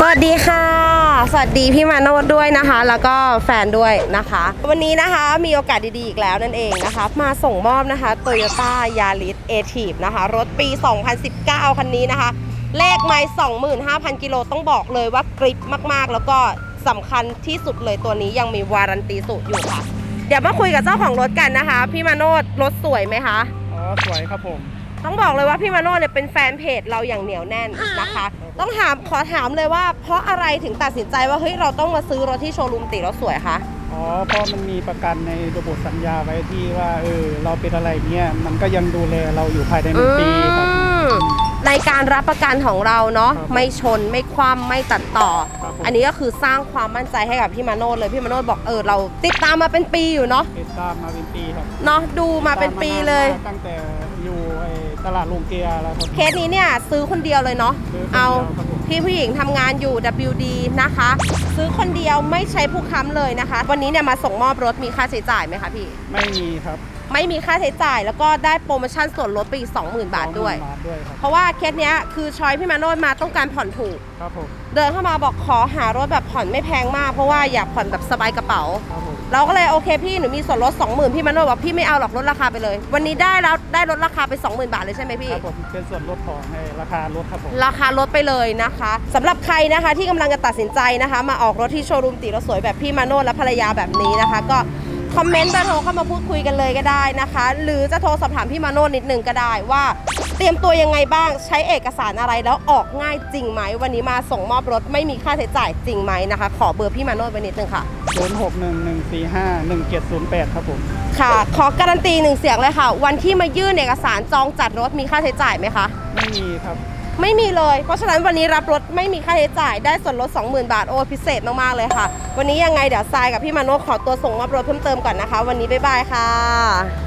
สวัสดีค่ะ สวัสดีพี่มาโนดด้วยนะคะ แล้วก็แฟนด้วยนะคะ วันนี้นะคะมีโอกาสดีๆอีกแล้วนั่นเองนะคะ มาส่งมอบนะคะ Toyota Yaris a t i v นะคะ รถปี 2019 คันนี้นะคะเลขไม่25,000 กิโลต้องบอกเลยว่ากริปมากๆ แล้วก็สำคัญที่สุดเลยตัวนี้ยังมีวารันตีสูตรอยู่ค่ะ เดี๋ยวมาคุยกับเจ้าของรถกันนะคะ พี่มาโนดรถสวยไหมคะ อ๋อ สวยครับผม ต้องบอกเลยว่าพี่มาโน่เนี่ยเป็นแฟนเพจเราอย่างเหนียวแน่นนะคะ ต้องถามขอถามเลยว่า เพราะอะไรถึงตัดสินใจว่าเฮ้ยเราต้องมาซื้อรถที่โชว์รูมติรถสวยคะอ๋อเพราะมันมีประกันในระบบสัญญาไว้ที่ว่าเออเราเป็นอะไรเงี้ยมันก็ยังดูแลเราอยู่ภายในหนึ่งปีครับอืมใน การรับประกันของเราเนาะครับไม่ชนไม่คว่ำไม่ตัดต่อครับผมอันนี้ก็คือสร้างความมั่นใจให้กับพี่มาโนดเลยพี่มาโนดบอกเออเราติดตามมาเป็นปีอยู่เนาะติดตามมาเป็นปีครับเนาะดูมาเป็นปีเลยตามมานานมากตั้งแต่อยู่ไอ้ตลาดโรงเกลือแล้วครับเคสนี้เนี่ยซื้อคนเดียวเลยเนาะซื้อคนเดียวเอาครับผมพี่ผู้หญิงทำงานอยู่ WD นะคะ ซื้อคนเดียวไม่ใช้ผู้ค้ำเลยนะคะ วันนี้เนี่ยมาส่งมอบรถมีค่าใช้จ่ายไหมคะพี่ ไม่มีครับ ไม่มีค่าใช้จ่าย แล้วก็ได้โปรโมชั่นส่วนลดไปอีก 20,000 บาทด้วย20,000บาทด้วยครับ เพราะว่าเคสเนี้ยคือชอยพี่มาโนดมาต้องการผ่อนถูก ครับผม เดินเข้ามาบอกขอหารถแบบผ่อนไม่แพงมาก เพราะว่าอยากผ่อนแบบสบายกระเป๋า ครับผม เราก็เลยโอเคพี่หนูมีส่วนลด 20,000 พี่มาโนดบอกพี่ไม่เอาหรอกลดราคาไปเลย วันนี้ได้แล้วได้ลดราคาไป 20,000 บาทเลยใช่ไหมพี่ ครับผม เป็นส่วนลดของให้ราคารถครับผม ราคาลดไปเลยนะคะสำหรับใครนะคะที่กำลังจะตัดสินใจนะคะ มาออกรถที่โชว์รูมตีรถสวยแบบพี่มาโนดและภรรยาแบบนี้นะคะ ก็ คอมเมนต์เบอร์โทรเข้ามาพูดคุยกันเลยก็ได้นะคะ หรือจะโทรสอบถามพี่มาโนดนิดนึงก็ได้ว่า เตรียมตัวยังไงบ้างใช้เอกสารอะไรแล้วออกง่ายจริงไหม วันนี้มาส่งมอบรถไม่มีค่าใช้จ่ายจริงไหมนะคะ ขอเบอร์พี่มาโนดไปนิดนึงค่ะ 0611451708 ครับผม ค่ะ ขอการันตีหนึ่งเสียงเลยค่ะ วันที่มายื่นเอกสารจองจัดรถมีค่าใช้จ่ายไหมคะ ไม่มีครับ ไม่มีเลย เพราะฉะนั้นวันนี้รับรถไม่มีค่าใช้จ่ายได้ส่วนลด 20,000 บาท โอ้พิเศษมาก ๆ เลยค่ะ วันนี้ยังไงเดี๋ยวทรายกับพี่มาโนขอตัวส่งมอบรถเพิ่มเติมก่อนนะคะ วันนี้บ๊ายบายค่ะ